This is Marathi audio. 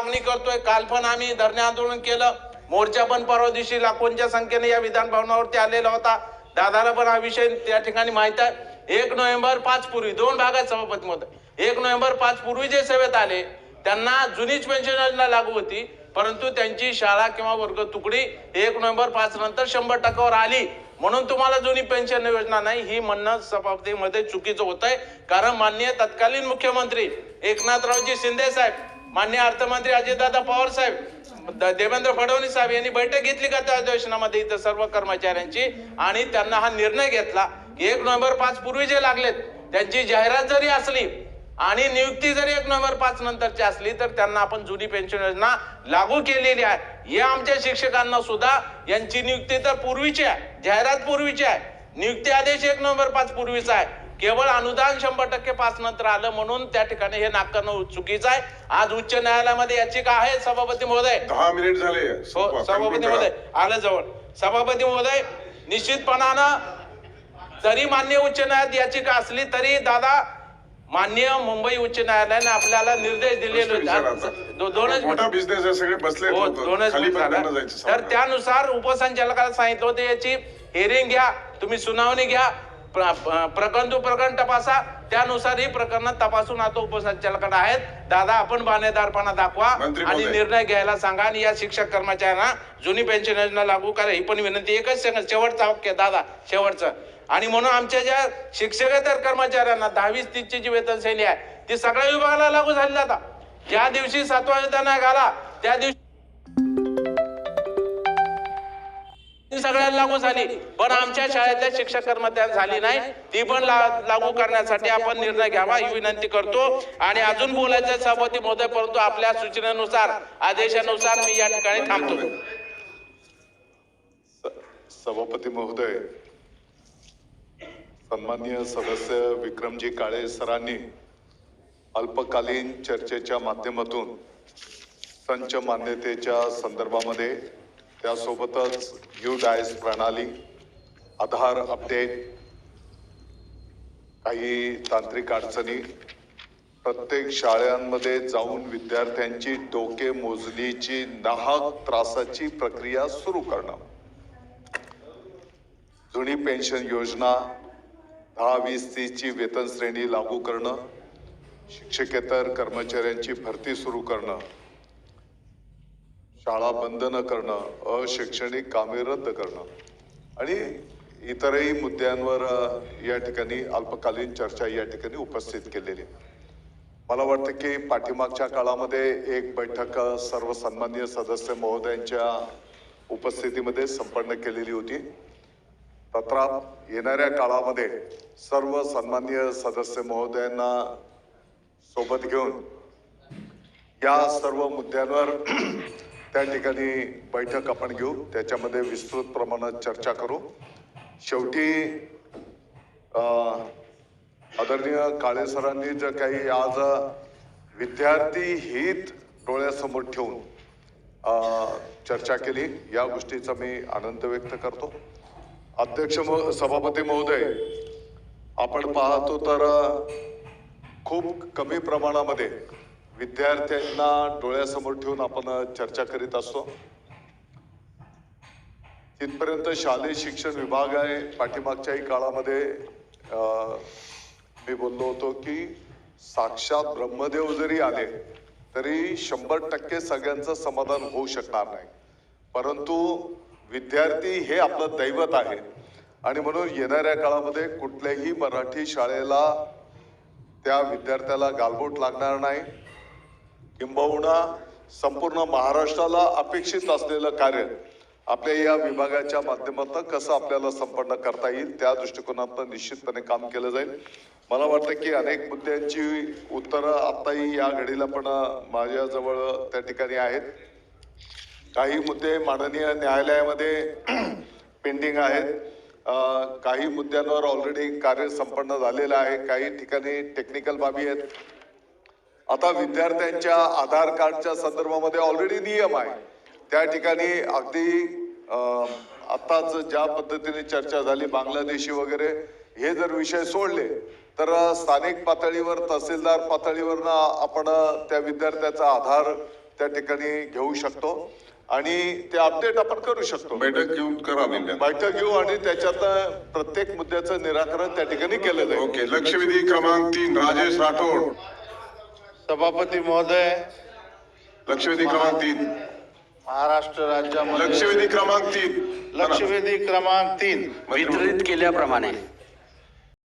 मागणी करतोय. काल पण आम्ही धरणे आंदोलन केलं. मोर्चा पण परवा दिवशी लाखोंच्या संख्येने या विधान भवनावरती आलेला होता. दादाला पण हा विषय त्या ठिकाणी माहीत आहे. एक नोव्हेंबर पाच पूर्वी दोन भागात सभापती मध्ये एक नोव्हेंबर पाच पूर्वी जे सेवेत आले त्यांना जुनीच पेन्शन योजना लागू होती. परंतु त्यांची शाळा किंवा वर्ग तुकडी एक नोव्हेंबर पाच नंतर शंभर टक्क्यावर आली. म्हणून तुम्हाला जुनी पेन्शन योजना नाही ही म्हणणं सभापतीमध्ये चुकीचं होत आहे कारण माननीय तत्कालीन मुख्यमंत्री एकनाथरावजी शिंदे साहेब माननीय अर्थमंत्री अजितदादा पवार साहेब द- देवेंद्र फडणवीस साहेब यांनी बैठक घेतली का त्या अधिवेशनामध्ये इथं सर्व कर्मचाऱ्यांची? आणि त्यांना हा निर्णय घेतला. एक नोव्हेंबर पाच पूर्वी जे लागलेत त्यांची जाहिरात जरी असली आणि नियुक्ती जरी एक नोव्हेंबर पाच नंतरची असली तर त्यांना आपण जुनी पेन्शन योजना लागू केलेली आहे. या आमच्या शिक्षकांना सुद्धा यांची नियुक्ती तर पूर्वीची आहे जाहिरात पूर्वीची आहे. नियुक्ती आदेश एक नोव्हेंबर पाच पूर्वीचा आहे. केवळ अनुदान शंभर टक्के पाच नंतर आलं म्हणून त्या ठिकाणी हे नाकारणं चुकीचं आहे. आज उच्च न्यायालयामध्ये याचिका आहे सभापती महोदय. दहा मिनिट झाले. हो. सभापती महोदय. आलं जवळ. सभापती महोदय निश्चितपणानं जरी मान्य उच्च न्यायालयात याचिका असली तरी दादा मान्य मुंबई उच्च न्यायालयाने आपल्याला निर्देश दिलेले होते. हो तर. त्यानुसार उपसंचालकाला सांगितलं होतं याची हेरिंग घ्या तुम्ही सुनावणी घ्या. प्रकरण प्रकरण तपासा. त्यानुसार ही प्रकरण तपासून आता उपसंचालकाकडे आहेत. दादा आपण बाणेदारपणा दाखवा आणि. निर्णय घ्यायला सांगा आणि या शिक्षक कर्मचाऱ्यांना जुनी पेन्शन योजना लागू करा. ही पण विनंती. एकच शेवटचा वाक्य दादा शेवटचं. आणि म्हणून आमच्या ज्या शिक्षकेतर कर्मचाऱ्यांना दहावीस तीसची जी वेतन शैली आहे ती सगळ्या विभागाला लागू झाली आता. ज्या दिवशी सातवा वेतन आयोग आला त्या दिवशी ती सगळ्यांना लागू झाली. पण आमच्या शाळेतल्या शिक्षक कर्मचाऱ्यांना झाली नाही. ती पण लागू करण्यासाठी आपण निर्णय घ्यावा ही विनंती करतो. आणि अजून बोलायचं सभापती महोदय परंतु आपल्या सूचनेनुसार आदेशानुसार मी या ठिकाणी थांबतो. सभापती महोदय सन्माननीय सदस्य विक्रमजी काळे सरांनी अल्पकालीन चर्चेच्या माध्यमातून संच मान्यतेच्या संदर्भामध्ये त्यासोबतच यू डायस प्रणाली आधार अपडेट काही तांत्रिक अडचणी. प्रत्येक शाळांमध्ये जाऊन विद्यार्थ्यांची डोके मोजणीची नाहक त्रासाची प्रक्रिया सुरू करणं जुनी पेन्शन योजना दहा वीस तीसची वेतन श्रेणी लागू करणं शिक्षकेतर कर्मचाऱ्यांची भरती सुरू करणं शाळा बंद न करणं अशैक्षणिक कामे रद्द करणं आणि इतरही मुद्द्यांवर या ठिकाणी अल्पकालीन चर्चा या ठिकाणी उपस्थित केलेली. मला वाटतं की पाठीमागच्या काळामध्ये एक बैठक सर्व सन्मान्य सदस्य महोदयांच्या उपस्थितीमध्ये संपन्न केलेली होती. तत्रा येणाऱ्या काळामध्ये सर्व सन्माननीय सदस्य महोदयांना सोबत घेऊन या सर्व मुद्द्यांवर त्या ठिकाणी बैठक आपण घेऊ. त्याच्यामध्ये विस्तृत प्रमाणात चर्चा करू. शेवटी आदरणीय काळे सरांनी जर काही आज विद्यार्थी हित डोळ्यासमोर ठेवून चर्चा केली या गोष्टीचा मी आनंद व्यक्त करतो. अध्यक्ष महो- सभापती महोदय आपण पाहतो तर खूप कमी प्रमाणामध्ये विद्यार्थ्यांना डोळ्यासमोर ठेवून आपण चर्चा करीत असतो. तिथपर्यंत शालेय शिक्षण विभाग आहे. पाठीमागच्याही काळामध्ये मी बोललो होतो की साक्षात ब्रह्मदेव जरी आले तरी शंभर टक्के सगळ्यांचं समाधान होऊ शकणार नाही. परंतु विद्यार्थी हे आपलं दैवत आहे. आणि म्हणून येणाऱ्या काळामध्ये कुठल्याही मराठी शाळेला त्या विद्यार्थ्याला गालबोट लागणार नाही. किंबहुना संपूर्ण महाराष्ट्राला अपेक्षित असलेलं कार्य आपल्या या विभागाच्या माध्यमातून कसं आपल्याला संपन्न करता येईल त्या दृष्टिकोनातून निश्चितपणे काम केलं जाईल. मला वाटतं की अनेक मुद्द्यांची उत्तरं आताही या घडीला पण माझ्याजवळ त्या ठिकाणी आहेत. काही मुद्दे माननीय न्यायालयामध्ये पेंडिंग आहेत. काही मुद्द्यांवर ऑलरेडी कार्य संपन्न झालेलं आहे. काही ठिकाणी टेक्निकल बाबी आहेत. आता विद्यार्थ्यांच्या आधार कार्डच्या संदर्भामध्ये ऑलरेडी नियम आहे. त्या ठिकाणी अगदी आत्ताच ज्या पद्धतीने चर्चा झाली बांगलादेशी वगैरे हे जर विषय सोडले तर स्थानिक पातळीवर तहसीलदार पातळीवरनं आपण त्या विद्यार्थ्याचा आधार त्या ठिकाणी घेऊ शकतो आणि ते अपडेट आपण करू शकतो. बैठक घेऊन करा बैठक घेऊ आणि त्याच्यात प्रत्येक मुद्द्याचं निराकरण त्या ठिकाणी केलं जाईल. ओके लक्षवेधी क्रमांक तीन राजेश राठोड. सभापती महोदय लक्षवेधी क्रमांक तीन. महाराष्ट्र राज्यामध्ये लक्षवेधी क्रमांक तीन. लक्षवेधी क्रमांक तीन. वितरित केल्याप्रमाणे.